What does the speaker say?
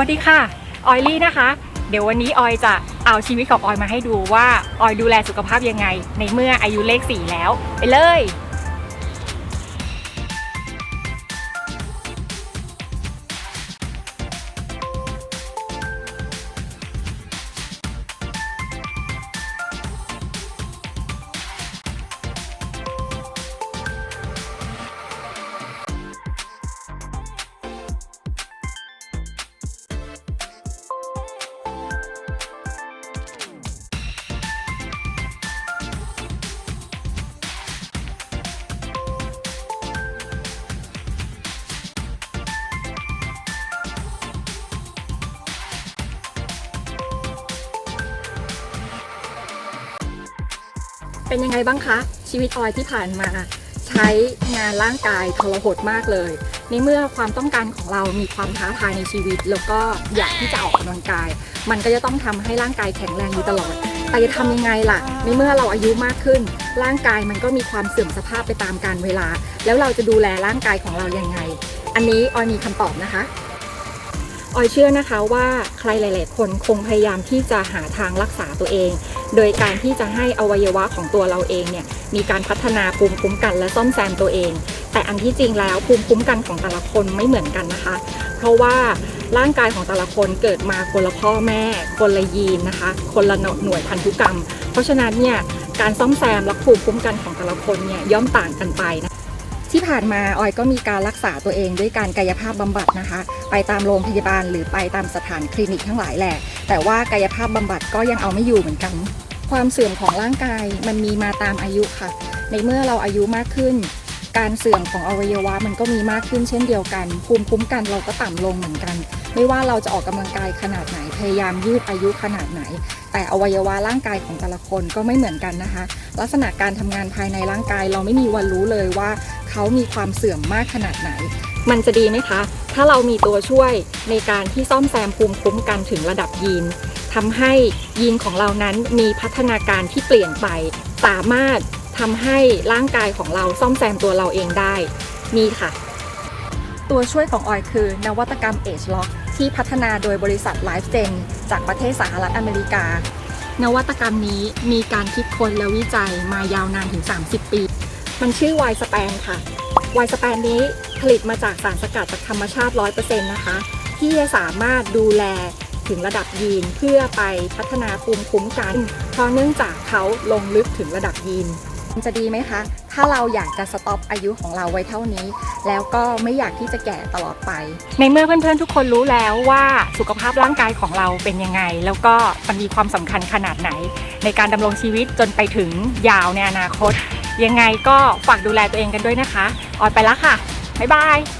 วัสดีค่ะ ออยลี่นะคะ เดี๋ยววันนี้ออยจะเอาชีวิตของออยมาให้ดูว่าออยดูแลสุขภาพยังไง ในเมื่ออายุเลขสี่แล้ว ไปเลย เป็นยังไงบ้างคะ ชีวิตออยที่ผ่านมา ใช้งานร่างกายทรหดมากเลยในเมื่อความต้องการของเรามีความท้าทายในชีวิต แล้วก็อยากที่จะออกกำลังกาย มันก็จะต้องทำให้ร่างกายแข็งแรงอยู่ตลอด แต่จะทำยังไงล่ะ ในเมื่อเราอายุมากขึ้น ร่างกายมันก็มีความเสื่อมสภาพไปตามกาลเวลา แล้วเราจะดูแลร่างกายของเรายังไง อันนี้ออยมีคำตอบนะคะ ออยเชื่อนะคะว่าใครหลาย ๆ คนคงพยายามที่จะหาทางรักษาตัวเอง โดยการที่จะให้อวัยวะของตัวเราเองเนี่ยมีการพัฒนาภูมิคุ้มกันและซ่อมแซมตัวเอง แต่อันที่จริงแล้วภูมิคุ้มกันของแต่ละคนไม่เหมือนกันนะคะ เพราะว่าร่างกายของแต่ละคนเกิดมาคนละพ่อแม่ คนละยีนนะคะ คนละหน่วยพันธุกรรม เพราะฉะนั้นเนี่ยการซ่อมแซมและภูมิคุ้มกันของแต่ละคนเนี่ยย่อมต่างกันไปนะ ที่ผ่านมาออยก็มีการรักษาตัวเองด้วยการกายภาพบำบัดนะคะ ไปตามโรงพยาบาลหรือไปตามสถานคลินิกทั้งหลายแหละ แต่ว่ากายภาพบำบัดก็ยังเอาไม่อยู่เหมือนกัน ความเสื่อมของร่างกายมันมีมาตามอายุค่ะ ในเมื่อเราอายุมากขึ้น การเสื่อมของอวัยวะมันก็มีมากขึ้นเช่นเดียวกัน ภูมิคุ้มกันเราก็ต่ำลงเหมือนกัน ไม่ว่าเราจะออกกำลังกายขนาดไหน พยายามยืดอายุขนาดไหน แต่อวัยวะร่างกายของแต่ละคนก็ไม่เหมือนกันนะคะ ลักษณะการทำงานภายในร่างกาย เราไม่มีวันรู้เลยว่า เขามีความเสื่อมมากขนาดไหน มันจะดีไหมคะ ถ้าเรามีตัวช่วยในการที่ซ่อมแซมภูมิคุ้มกันถึงระดับยีนทำให้ยีนของเรานั้นมีพัฒนาการที่เปลี่ยนไป สามารถทำให้ร่างกายของเราซ่อมแซมตัวเราเองได้นี่ค่ะ ตัวช่วยของออยคือนวัตกรรม Age Lock ที่พัฒนาโดยบริษัท LifeGen จากประเทศสหรัฐอเมริกา นวัตกรรมนี้มีการคิดค้นและวิจัยมายาวนานถึง 30 ปี มันชื่อ Y Span ค่ะ Y Span นี้ผลิตมาจากสารสกัดจากธรรมชาติ 100%นะคะ ที่จะสามารถดูแลถึงระดับยีนเพื่อไปพัฒนาภูมิคุ้มกัน เพราะเนื่องจากเขาลงลึกถึงระดับยีนมัน จะดีไหมคะ ถ้าเราอยากจะสต็อปอายุของเราไว้เท่านี้ แล้วก็ไม่อยากที่จะแก่ตลอดไป ในเมื่อเพื่อนๆทุกคนรู้แล้วว่าสุขภาพร่างกายของเราเป็นยังไง แล้วก็มันมีความสำคัญขนาดไหน ในการดำรงชีวิตจนไปถึงยาวในอนาคต ยังไงก็ฝากดูแลตัวเองกันด้วยนะคะ ออยไปละค่ะ บ๊ายบาย